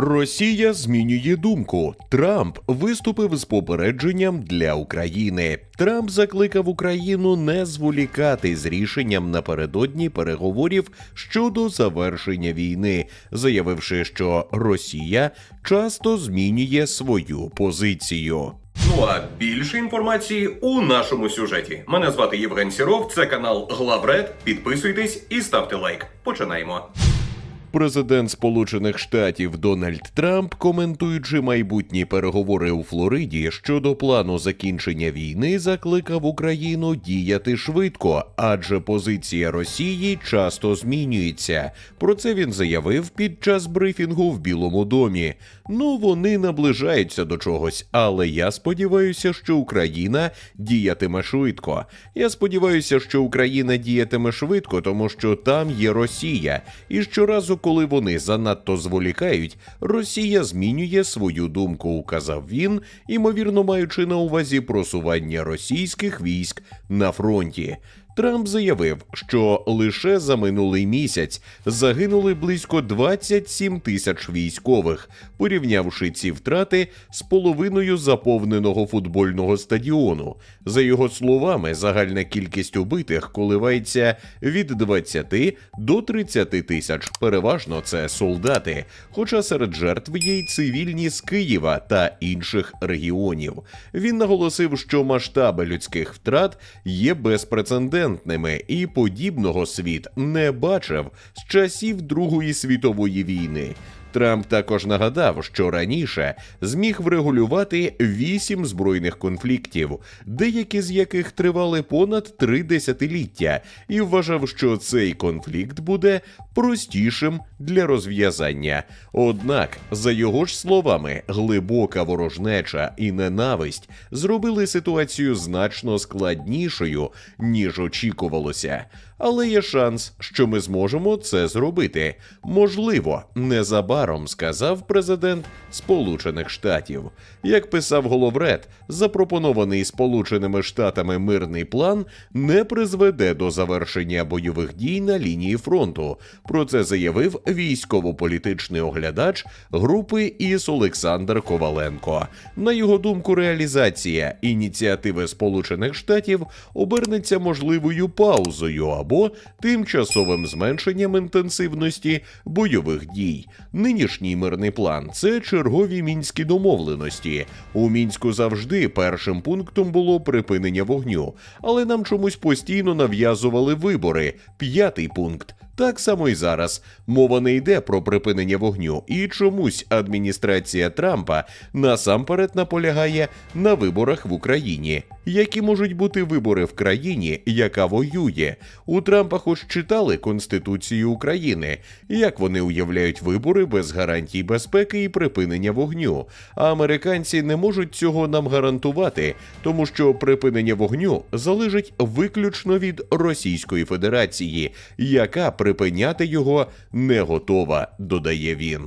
Росія змінює думку. Трамп виступив з попередженням для України. Трамп закликав Україну не зволікати з рішенням напередодні переговорів щодо завершення війни, заявивши, що Росія часто змінює свою позицію. Ну а більше інформації у нашому сюжеті. Мене звати Євген Сіров, це канал Главред. Підписуйтесь і ставте лайк. Починаємо. Президент Сполучених Штатів Дональд Трамп, коментуючи майбутні переговори у Флориді щодо плану закінчення війни, закликав Україну діяти швидко, адже позиція Росії часто змінюється. Про це він заявив під час брифінгу в Білому домі. Ну вони наближаються до чогось, але я сподіваюся, що Україна діятиме швидко. Я сподіваюся, що Україна діятиме швидко, тому що там є Росія, і щоразу, коли вони занадто зволікають, Росія змінює свою думку, указав він, імовірно маючи на увазі просування російських військ на фронті. Трамп заявив, що лише за минулий місяць загинули близько 27 тисяч військових, порівнявши ці втрати з половиною заповненого футбольного стадіону. За його словами, загальна кількість убитих коливається від 20 до 30 тисяч. Переважно це солдати, хоча серед жертв є й цивільні з Києва та інших регіонів. Він наголосив, що масштаби людських втрат є безпрецедентними, і подібного світ не бачив з часів Другої світової війни. Трамп також нагадав, що раніше зміг врегулювати вісім збройних конфліктів, деякі з яких тривали понад три десятиліття, і вважав, що цей конфлікт буде простішим для розв'язання. Однак, за його ж словами, глибока ворожнеча і ненависть зробили ситуацію значно складнішою, ніж очікувалося. Але є шанс, що ми зможемо це зробити. Можливо, незабаром сказав президент Сполучених Штатів. Як писав Головред, запропонований Сполученими Штатами мирний план не призведе до завершення бойових дій на лінії фронту. Про це заявив військово-політичний оглядач групи ІС Олександр Коваленко. На його думку, реалізація ініціативи Сполучених Штатів обернеться можливою паузою або тимчасовим зменшенням інтенсивності бойових дій. Нинішній мирний план це чергові мінські домовленості. У мінську завжди першим пунктом було припинення вогню, але нам чомусь постійно нав'язували вибори. П'ятий пункт. Так само і зараз мова не йде про припинення вогню, і чомусь адміністрація Трампа насамперед наполягає на виборах в Україні. Які можуть бути вибори в країні, яка воює? У Трампа хоч читали Конституцію України, як вони уявляють вибори без гарантій безпеки і припинення вогню. А американці не можуть цього нам гарантувати, тому що припинення вогню залежить виключно від Російської Федерації, яка припиняти його не готова, додає він.